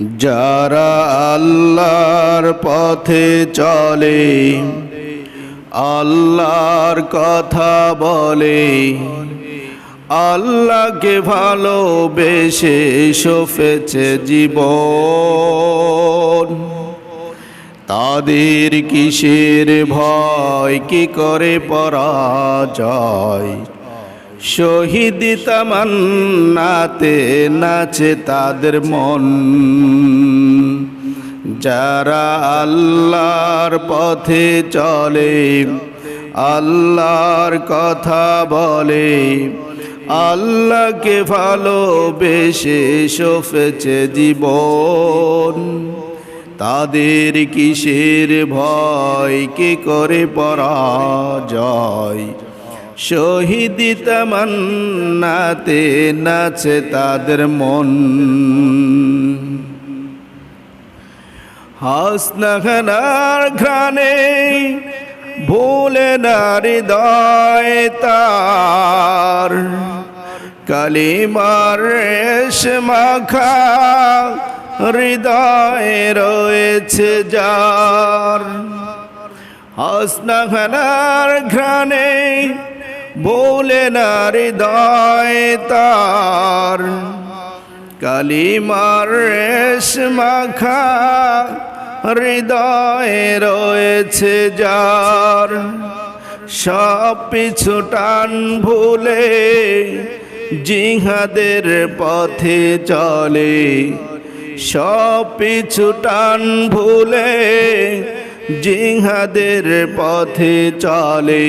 যারা আল্লাহর পথে চলে, আল্লাহর কথা বলে, আল্লাহকে ভালোবেসে সফেছে জীবন। তাদের কিসের ভয়, কি করে পরাজয়? শহীদ তামান্নাতে নাচে তাদের মন। যারা আল্লাহর পথে চলে, আল্লাহর কথা বলে, আল্লাহকে ভালোবেসে সফেছে জীবন। তাদের কিসের ভয়, কি করে পরাজয়? শহীদ তামান্নাতে নাচে তাদের মন। হাসনাখানার ঘ্রাণে ভুলে না হৃদয় তার। কালিমার মাখা হৃদয়ে রয়েছে যার। হাসনাখানার ঘ্রাণে ভুলে না হৃদয় তার। কালিমার রেশ মাখা হৃদয়ে রয়েছে যার। সব পিছু টান ভুলে জিহাদের পথে চলে। সব পিছু টান ভুলে জিহাদের পথে চলে।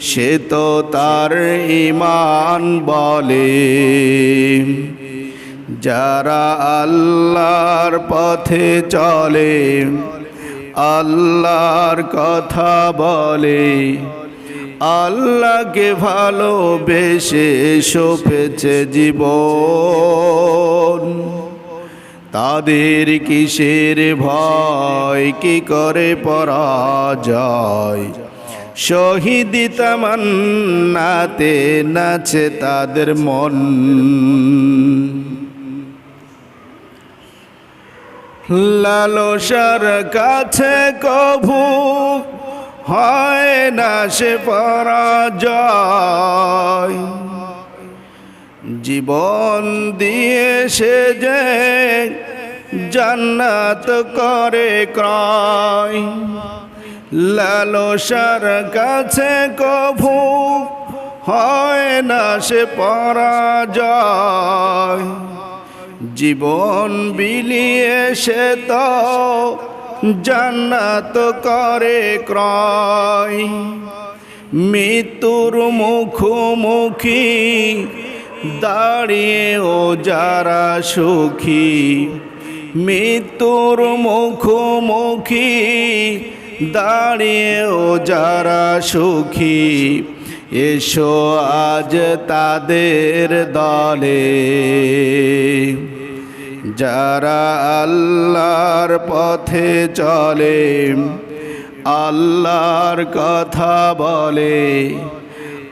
সে তো তার ইমান বলে। যারা আল্লাহর পথে চলে, আল্লাহর কথা বলে, আল্লাহকে ভালোবেসে সপেছে জীবন। তাদের কিসের ভয়, কি করে পরাজয়? শহীদ তামান্নাতে নাচে তাদের মন। লালসার কাছে কভু হয় না সে পরাজয়। জীবন দিয়ে সে যে জান্নাত করে ক্রয়। লালসার কাছে কভু, হয় না সে পরাজয়। জীবন বিলিয়ে সে তো জান্নাত করে ক্রয়। মৃত্যুর মুখোমুখি দাঁড়িয়ে ও যারা সুখী, মৃত্যুর মুখোমুখি দাঁড়িয়ে ও যারা সুখী, এসো আজ তাদের দলে। যারা আল্লাহর পথে চলে, আল্লাহর কথা বলে,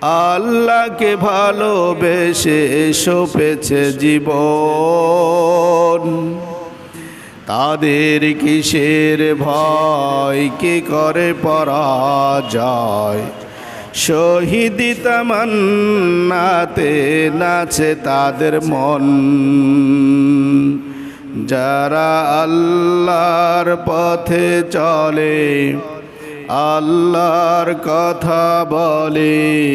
আল্লাহকে ভালোবেসে সপেছে জীবন। তাদের কিসের ভয়? কি করে পরাজয়? শহীদ তামান্নাতে নাচে তাদের মন। যারা আল্লাহর পথে চলে, আল্লাহর কথা বলে।